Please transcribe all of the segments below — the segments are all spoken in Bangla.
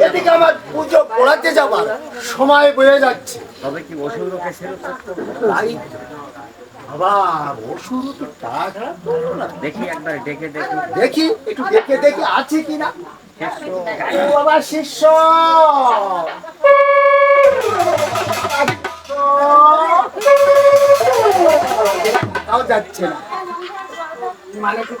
এদিকে আমার পুজো পড়াতে যাবার সময় বয়ে যাচ্ছে। তবে কি সেরকম তাই বাবা ওষুধ তো টাকা দেখি একবার ডেকে দেখি। দেখি একটু দেখে দেখি আছে কিনা বাবা শিষ্য। তাও যাচ্ছে না। মানে কি-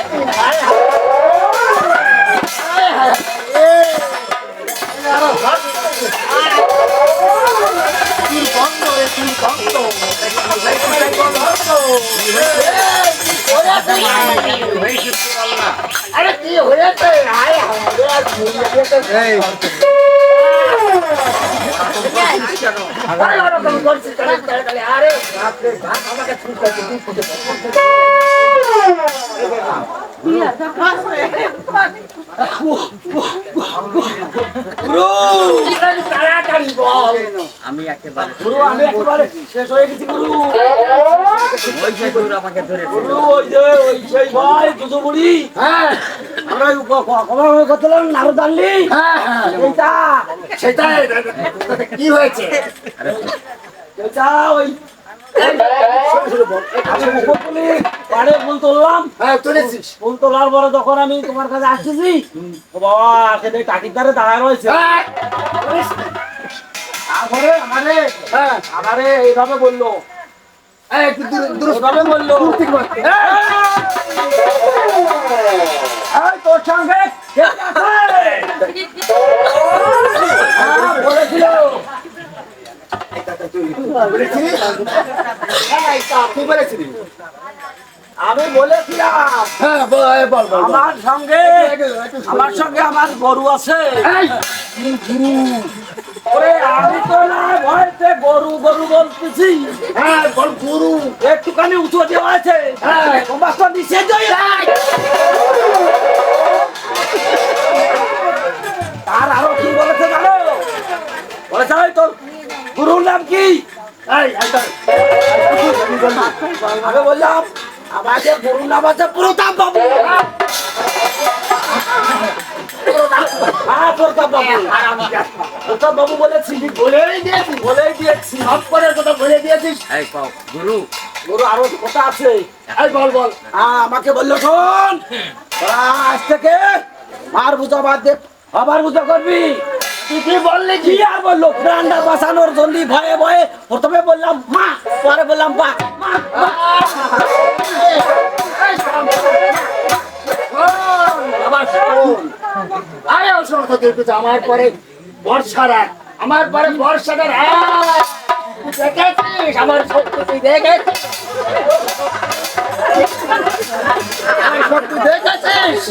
আরে আমাকে বল। আমি একেবারে গুরু আমি একেবারে শেষ হয়ে গেছি গুরু ওই যে দূর আমাকে ধরেছে গুরু ওই যে ওই সেই ভাই দুজো বুড়ি হ্যাঁ আমরা ওই ক- নারদ আনলি হ্যাঁ হ্যাঁ হয়েছে ওই আমি তুলি পাড়ে ফুল তুললাম। হ্যাঁ তুলেছিস। ফুল তোলার পরে যখন আমি তোমার কাছে আসতেছি ও বাবা সেটা কাকির দ্বারে দাঁড়ায় রয়েছে। তারপরে আমারে হ্যাঁ। আমারে এইভাবে বলল। একটু দূর- এইভাবে বলল। তোর সঙ্গে? হ্যাঁ, বলেছিলি? হ্যাঁ, তুই বলেছিলি? আমি বলেছিলাম হ্যাঁ, বল, বল, বল, বল। আমার সঙ্গে আমার সঙ্গে আমার গরু আছে। ওরে আমি তো না ভয়তে গরু গরু বলতেছি। হ্যাঁ, বল গুরু। একটুখানি উঁচু দেওয়া আছে। হ্যাঁ। তোমার তো নিষেধ হয়ে তার আরও কি বলেছে জানো? বলেছে "এই তোর গুরুর নাম কি? আমি বললাম আমাদের গুরুর নাম আছে প্রতাপ বাবু। হ্যাঁ প্রতাপ বাবু। প্রতাপ বাবু বলেছি বলেই বলেই দিয়েছি। সব করে কথা বলে দিয়েছিস। গুরু। গুরু আরও কথা আছে। এই, বল, বল। আমাকে বলল শোন। আজ থেকে আর বুঝা বাদ দে আবার বুঝা করবি। কি বললি কি আর বলল? প্রাণটা বাঁচানোর জন্য ভয়ে ভয়ে প্রথমে বললাম, মা! পরে বললাম বা মা আরে ও শোন আমার পরে বর্ষা রাত আমার পরে বর্ষাটা তুই দেখেছিস? আমার শক্তি তুই দেখেছিস? আমার শক্তি দেখেছিস?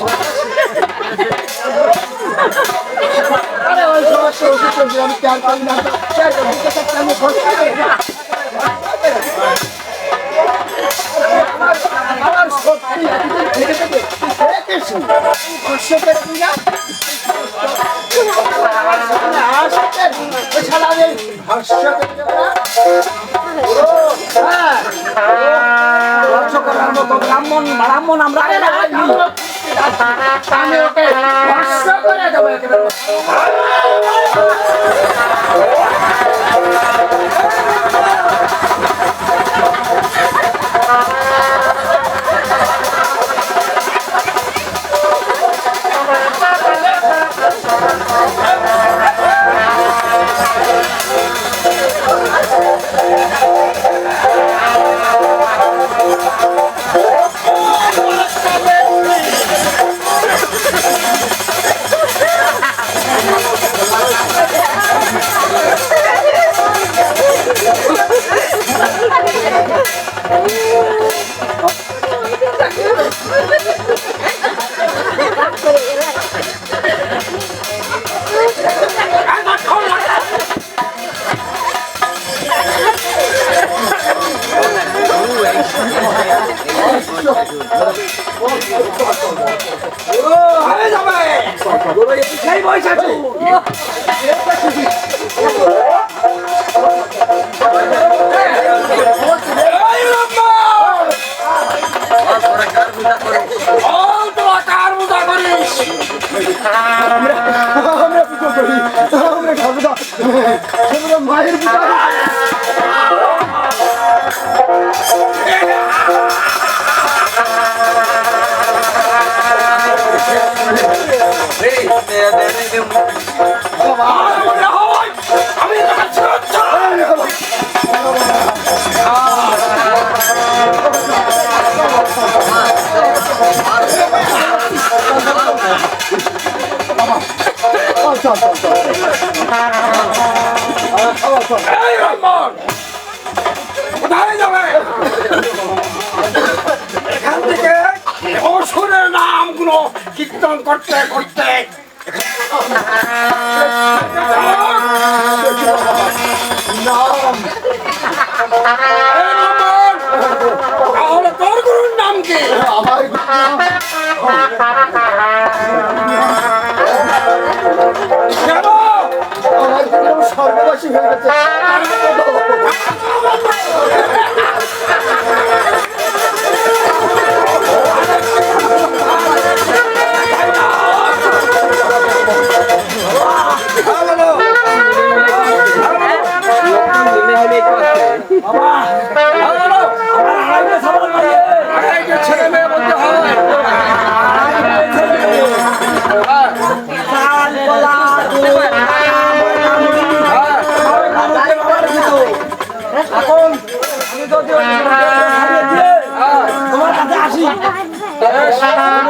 ওই ওষুধ আমি করি না। করি, আমি আমার সত্যি এতদিন থেকে থেকে দেখেছি না করার মতো ব্রাহ্মণ ব্রাহ্মণ আমরা আমি ওকে করে দেবো হয়ে যাবে সেই বয়স আছে আমরা পুজো করি আমরা ঠাকুর মায়ের পূজা Hey, করতে করতে তাহলে তোর গুরুর নাম কি সর্ববাসী হয়ে গেছে Selamat malam.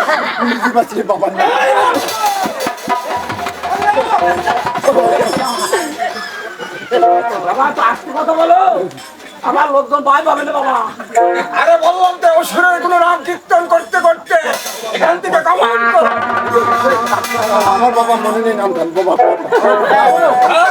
বাঁচিয়ে আমার লোকজন ভাই পাবে না বাবা আরে বললাম তো অসুরের কোনো রাম কীর্তন করতে করতে এখান থেকে আমার বাবা মনে নেই নাম বাবা। হ্যাঁ,